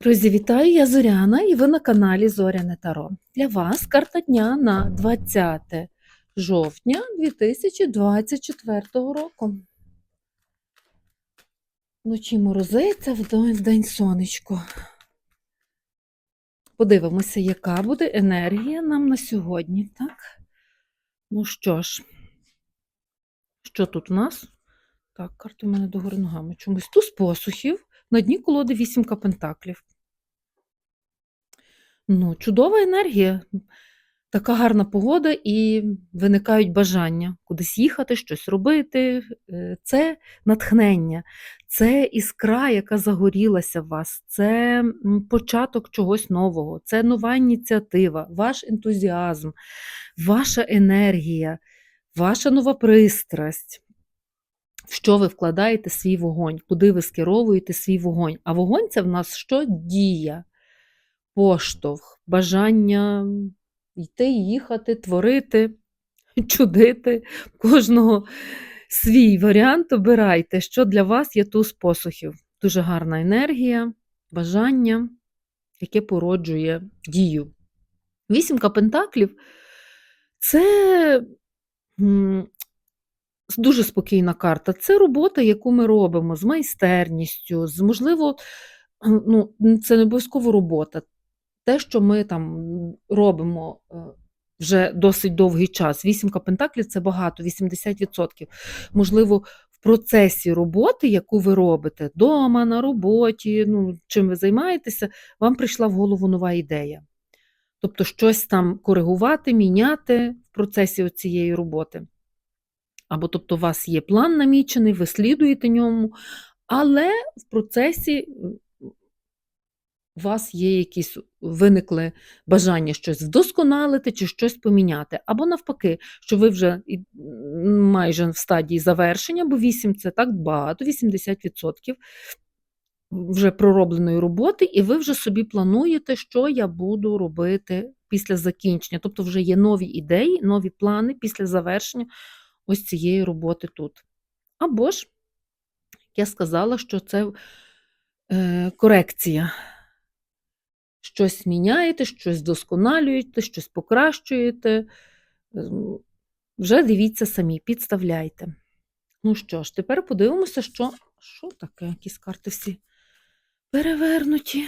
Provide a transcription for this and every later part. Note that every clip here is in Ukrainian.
Друзі, вітаю! Я Зоряна і ви на каналі Зоряне Таро. Для вас карта дня на 20 жовтня 2024 року. Вночі морозиться, вдень день сонечко. Подивимося, яка буде енергія нам на сьогодні, так? Ну що ж, що тут у нас? Так, карта у мене догори ногами. Чомусь туз посухів. На дні колоди вісімка пентаклів. Ну, чудова енергія. Така гарна погода, і виникають бажання кудись їхати, щось робити. Е, Це натхнення, це іскра, яка загорілася в вас, це початок чогось нового, це нова ініціатива, ваш ентузіазм, ваша енергія, ваша нова пристрасть в що ви вкладаєте свій вогонь, куди ви скеровуєте свій вогонь. А вогонь це в нас що дія, поштовх, бажання йти, їхати, творити, чудити. Кожного свій варіант обирайте, що для вас є туз посухів. Дуже гарна енергія, бажання, яке породжує дію. Вісімка пентаклів це дуже спокійна карта. Це робота, яку ми робимо з майстерністю, з можливо, ну, це не обов'язково робота. Те, що ми там робимо е, вже досить довгий час. Вісімка пентаклів це багато, 80%. Можливо, в процесі роботи, яку ви робите вдома, на роботі, ну, чим ви займаєтеся, вам прийшла в голову нова ідея. Тобто щось там коригувати, міняти в процесі цієї роботи. Або тобто у вас є план намічений, ви слідуєте ньому, але в процесі у вас є якісь виникли бажання щось вдосконалити чи щось поміняти. Або навпаки, що ви вже майже в стадії завершення, бо 8 це так багато, 80% вже проробленої роботи, і ви вже собі плануєте, що я буду робити після закінчення. Тобто вже є нові ідеї, нові плани після завершення ось цієї роботи тут. Або ж, я сказала, що це е, корекція. Щось міняєте, щось вдосконалюєте, щось покращуєте. Ем, Вже дивіться самі, підставляйте. Ну що ж, тепер подивимося, що, що таке, якісь карти всі перевернуті.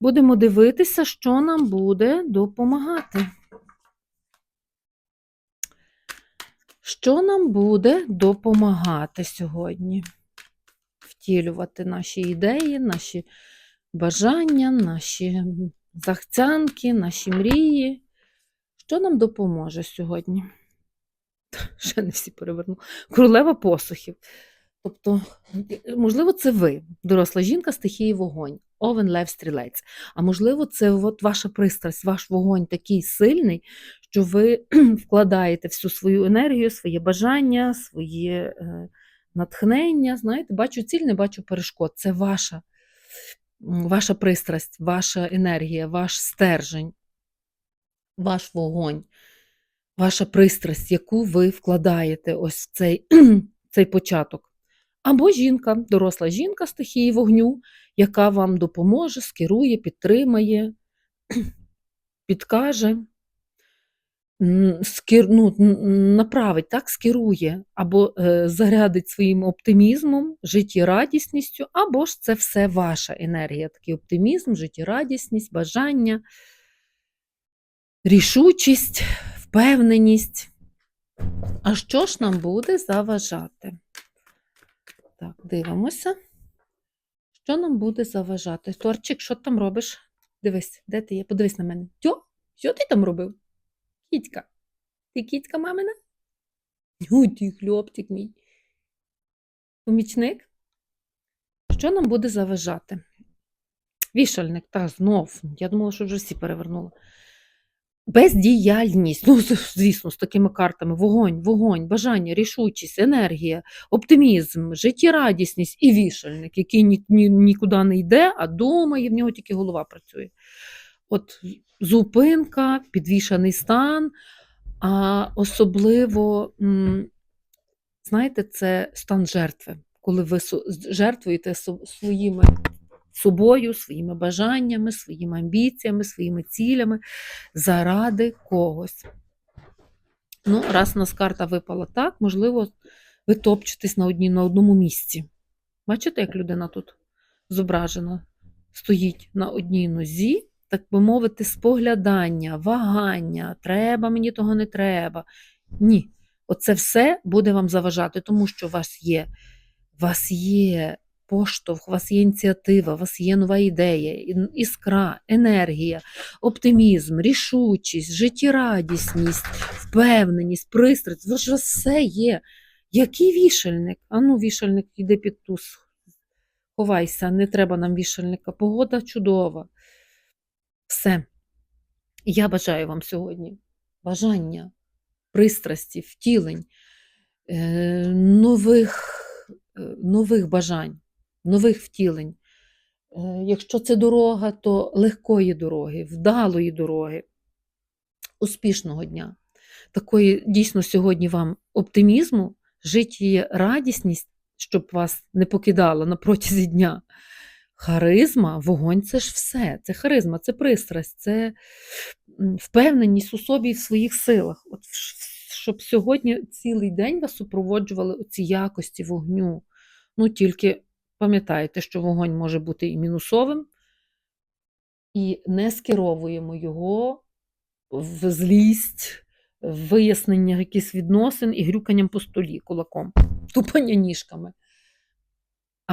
Будемо дивитися, що нам буде допомагати. Що нам буде допомагати сьогодні? Втілювати наші ідеї, наші бажання, наші захцянки, наші мрії. Що нам допоможе сьогодні? Ще не всі переверну. Королева посухів. Тобто, можливо, це ви, доросла жінка стихії вогонь, овен лев стрілець. А можливо, це от ваша пристрасть, ваш вогонь такий сильний, що ви вкладаєте всю свою енергію, своє бажання, своє е, натхнення. Знаєте, бачу ціль, не бачу перешкод. Це ваша, ваша пристрасть, ваша енергія, ваш стержень, ваш вогонь, ваша пристрасть, яку ви вкладаєте ось в цей, цей початок. Або жінка, доросла жінка стихії вогню, яка вам допоможе, скерує, підтримає, підкаже, скер, ну, направить, так, скерує, або е, зарядить своїм оптимізмом, життєрадісністю, або ж це все ваша енергія, такий оптимізм, життєрадісність, бажання, рішучість, впевненість. А що ж нам буде заважати? Так, дивимося. Що нам буде заважати? Торчик, що ти там робиш? Дивись, де ти є? Подивись на мене. Тьо, що ти там робив? Кітька. Ти кітька мамина? Ну, ти мій. Помічник? Що нам буде заважати? Вішальник, та знов. Я думала, що вже всі перевернула. Бездіяльність, ну, звісно, з такими картами: вогонь, вогонь, бажання, рішучість, енергія, оптимізм, життєрадісність і вішальник, який ні, ні, нікуди не йде, а думає, в нього тільки голова працює. От зупинка, підвішаний стан, а особливо, знаєте, це стан жертви, коли ви жертвуєте своїми собою, своїми бажаннями, своїми амбіціями, своїми цілями заради когось. Ну, раз у нас карта випала так, можливо, ви топчетесь на, одні, на одному місці. Бачите, як людина тут зображена? Стоїть на одній нозі, так би мовити, споглядання, вагання, треба мені того не треба. Ні. Оце все буде вам заважати, тому що у вас є, у вас є поштовх, у вас є ініціатива, у вас є нова ідея, іскра, енергія, оптимізм, рішучість, життєрадісність, впевненість, пристрасть. Вас ж все є. Який вішальник? Ану, вішальник, іди під ту, с- ховайся, не треба нам вішальника. Погода чудова. Все. Я бажаю вам сьогодні бажання, пристрасті, втілень, е, нових, е, нових бажань, нових втілень. Е, Якщо це дорога, то легкої дороги, вдалої дороги, успішного дня. Такої дійсно сьогодні вам оптимізму, життєрадісність, щоб вас не покидало на протязі дня. Харизма, вогонь це ж все. Це харизма, це пристрасть, це впевненість у собі і в своїх силах. От щоб сьогодні цілий день вас супроводжували ці якості вогню. Ну тільки пам'ятайте, що вогонь може бути і мінусовим, і не скеровуємо його в злість, в вияснення якихось відносин і грюканням по столі кулаком, тупання ніжками,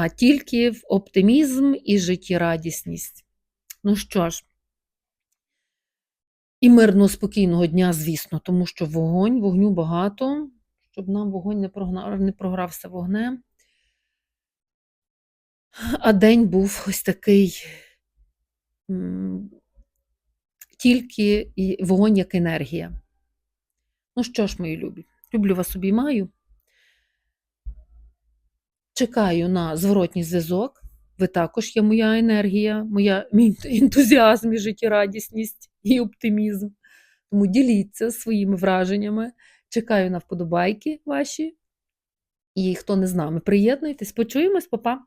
а тільки в оптимізм і життєрадісність. Ну що ж, і мирного, спокійного дня, звісно, тому що вогонь, вогню багато, щоб нам вогонь не, прогнав, не програвся вогнем. А день був ось такий тільки вогонь як енергія. Ну що ж, мої любі, люблю вас обіймаю. Чекаю на зворотній зв'язок. Ви також є моя енергія, моя, мій ентузіазм і життєрадісність і оптимізм. Тому діліться своїми враженнями. Чекаю на вподобайки ваші. І хто не з нами, приєднуйтесь, почуємось, папа.